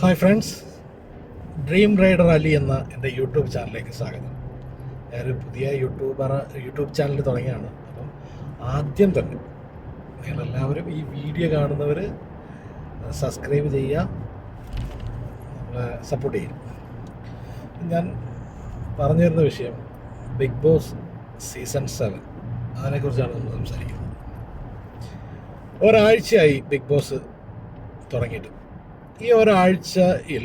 Hi friends dream rider Ali എന്ന എന്റെ YouTube ചാനലിലേക്ക് സ്വാഗതം. ഞാനൊരു പുതിയ യൂട്യൂബർ യൂട്യൂബ് ചാനൽ തുടങ്ങിയാണ്. അപ്പം ആദ്യം തന്നെ നിങ്ങളെല്ലാവരും ഈ വീഡിയോ കാണുന്നവർ സബ്സ്ക്രൈബ് ചെയ്യുക സപ്പോർട്ട് ചെയ്യുക. ഞാൻ പറഞ്ഞു തരുന്ന വിഷയം ബിഗ് ബോസ് സീസൺ സെവൻ അതിനെക്കുറിച്ചാണ് നമ്മൾ സംസാരിക്കുന്നത്. ഒരാഴ്ചയായി ബിഗ് ബോസ് തുടങ്ങിയിട്ട്. ഈ ഒരാഴ്ചയിൽ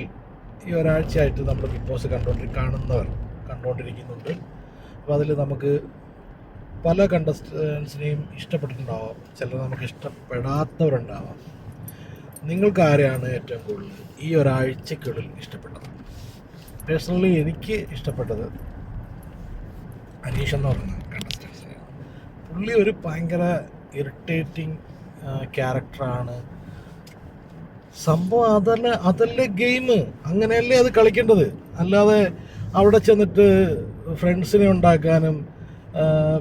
ഈ ഒരാഴ്ചയായിട്ട് നമ്മൾ ബിഗ് ബോസ് കണ്ടുകൊണ്ടി കാണുന്നവർ കണ്ടുകൊണ്ടിരിക്കുന്നുണ്ട് അപ്പോൾ അതിൽ നമുക്ക് പല കണ്ടസ്റ്റൻസിനെയും ഇഷ്ടപ്പെട്ടിട്ടുണ്ടാവാം. ചിലർ നമുക്ക് ഇഷ്ടപ്പെടാത്തവരുണ്ടാവാം. നിങ്ങൾക്ക് ആരെയാണ് ഏറ്റവും കൂടുതൽ ഈ ഒരാഴ്ചക്കുള്ളിൽ ഇഷ്ടപ്പെട്ടത്? പേഴ്സണലി എനിക്ക് ഇഷ്ടപ്പെട്ടത് അനീഷ് എന്ന് പറയുന്ന കണ്ടസ്റ്റൻസിനെയാണ് പുള്ളി ഒരു ഭയങ്കര ഇറിറ്റേറ്റിംഗ് ക്യാരക്ടറാണ് സംഭവം അതല്ല അതല്ലേ ഗെയിം അങ്ങനെയല്ലേ അത് കളിക്കേണ്ടത്? അല്ലാതെ അവിടെ ചെന്നിട്ട് ഫ്രണ്ട്സിനെ ഉണ്ടാക്കാനും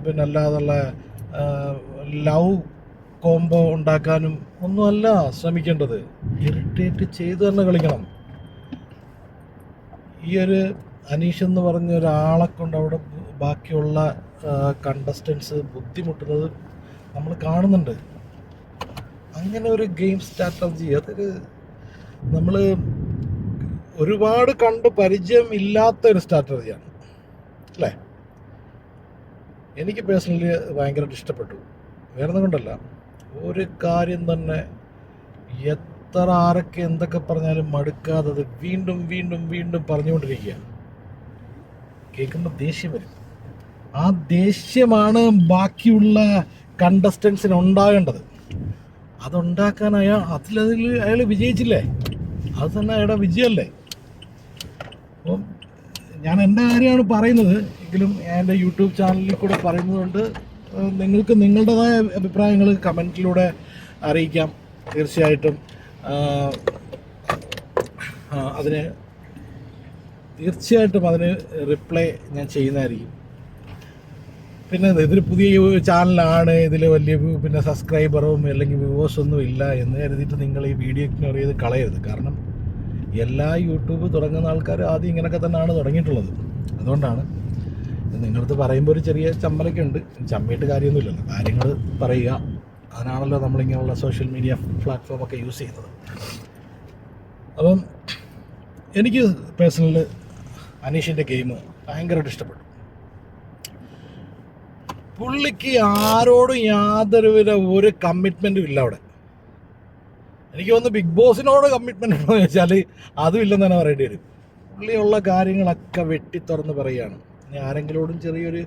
പിന്നെ അല്ലാതുള്ള ലവ് കോംബോ ഉണ്ടാക്കാനും ഒന്നുമല്ല ശ്രമിക്കേണ്ടത്. ഇറിറ്റേറ്റ് ചെയ്ത് തന്നെ കളിക്കണം. ഈ ഒരു അനീഷ് എന്ന് പറഞ്ഞ ഒരാളെ കൊണ്ട് അവിടെ ബാക്കിയുള്ള കണ്ടസ്റ്റൻസ് ബുദ്ധിമുട്ടുന്നത് നമ്മൾ കാണുന്നുണ്ട്. അങ്ങനെ ഒരു ഗെയിം സ്ട്രാറ്റജി അതൊരു നമ്മൾ ഒരുപാട് കണ്ട് പരിചയം ഇല്ലാത്ത ഒരു സ്ട്രാറ്റജിയാണ് അല്ലേ? എനിക്ക് പേഴ്സണലി ഭയങ്കരമായിട്ട് ഇഷ്ടപ്പെട്ടു. വേറെ കൊണ്ടല്ല. ഒരു കാര്യം തന്നെ എത്ര ആരൊക്കെ എന്തൊക്കെ പറഞ്ഞാലും മടുക്കാതെ അത് വീണ്ടും വീണ്ടും വീണ്ടും പറഞ്ഞുകൊണ്ടിരിക്കുക. കേൾക്കുമ്പോൾ ദേഷ്യം വരും. ആ ദേഷ്യമാണ് ബാക്കിയുള്ള കണ്ടസ്റ്റൻസിന് ഉണ്ടാകേണ്ടത്. അതുണ്ടാക്കാൻ അയാൾ അതിലതിൽ അയാൾ വിജയിച്ചില്ലേ? അത് തന്നെ അയാളുടെ വിജയമല്ലേ? അപ്പം ഞാൻ എന്റെ കാര്യമാണ് പറയുന്നത്. എങ്കിലും എന്റെ യൂട്യൂബ് ചാനലിൽ കൂടെ പറയുന്നതുകൊണ്ട് നിങ്ങൾക്ക് നിങ്ങളുടേതായ അഭിപ്രായങ്ങൾ കമന്റിലൂടെ അറിയിക്കാം. തീർച്ചയായിട്ടും അതിന് തീർച്ചയായിട്ടും അതിന് റിപ്ലൈ ഞാൻ ചെയ്യുന്നതായിരിക്കും. പിന്നെ ഇതൊരു പുതിയ ചാനലാണ് ഇതിൽ വലിയ പിന്നെ സബ്സ്ക്രൈബറും അല്ലെങ്കിൽ വ്യൂവേഴ്സ് ഒന്നും ഇല്ല എന്ന് കരുതിയിട്ട് നിങ്ങൾ ഈ വീഡിയോ ഇഗ്നോർ ചെയ്ത് കളയരുത്. കാരണം എല്ലാ യൂട്യൂബ് തുടങ്ങുന്ന ആൾക്കാർ ആദ്യം ഇങ്ങനെയൊക്കെ തന്നെയാണ് തുടങ്ങിയിട്ടുള്ളത്. അതുകൊണ്ടാണ് നിങ്ങളടുത്ത് പറയുമ്പോൾ ഒരു ചെറിയ ചമ്മലൊക്കെ ഉണ്ട് ചമ്മിയിട്ട് കാര്യമൊന്നുമില്ലല്ലോ. കാര്യങ്ങൾ പറയുക. അതിനാണല്ലോ നമ്മളിങ്ങനെയുള്ള സോഷ്യൽ മീഡിയ പ്ലാറ്റ്ഫോമൊക്കെ യൂസ് ചെയ്യുന്നത്. അപ്പം എനിക്ക് പേഴ്സണൽ അനീഷിന്റെ ഗെയിം ഭയങ്കരമായിട്ട് ഇഷ്ടപ്പെട്ടു. പുള്ളിക്ക് ആരോടും യാതൊരുവിധ ഒരു കമ്മിറ്റ്മെന്റും ഇല്ല അവിടെ. എനിക്ക് തോന്നുന്നു ബിഗ് ബോസിനോട് കമ്മിറ്റ്മെന്റ് ഉണ്ടോ എന്ന് അതും ഇല്ലെന്ന് തന്നെ പറയേണ്ടി വരും. പുള്ളിയുള്ള കാര്യങ്ങളൊക്കെ വെട്ടി തുറന്ന് പറയുകയാണ്. ഇനി ആരെങ്കിലോടും ചെറിയൊരു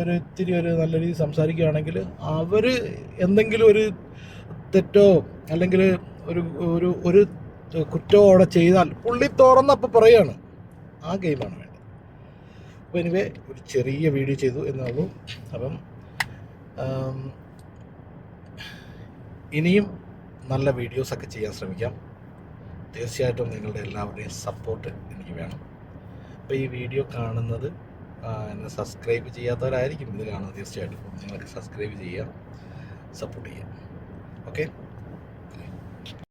ഒരു ഇത്തിരി ഒരു നല്ല രീതിയിൽ സംസാരിക്കുകയാണെങ്കിൽ അവർ എന്തെങ്കിലും ഒരു തെറ്റോ അല്ലെങ്കിൽ ഒരു ഒരു ഒരു കുറ്റമോ അവിടെ ചെയ്താൽ പുള്ളി തുറന്നപ്പോൾ പറയുകയാണ്. ആ ഗെയിമാണ് അപ്പോൾ എനിവേ ഒരു ചെറിയ വീഡിയോ ചെയ്തു എന്നുള്ളൂ അപ്പം ഇനിയും നല്ല വീഡിയോസൊക്കെ ചെയ്യാൻ ശ്രമിക്കാം. തീർച്ചയായിട്ടും നിങ്ങളുടെ എല്ലാവരുടെയും സപ്പോർട്ട് എനിക്ക് വേണം. അപ്പോൾ ഈ വീഡിയോ കാണുന്നത് എന്നെ സബ്സ്ക്രൈബ് ചെയ്യാത്തവരായിരിക്കും ഇത് കാണുന്നത്. തീർച്ചയായിട്ടും നിങ്ങൾക്ക് സബ്സ്ക്രൈബ് ചെയ്യുക സപ്പോർട്ട് ചെയ്യാം. ഓക്കെ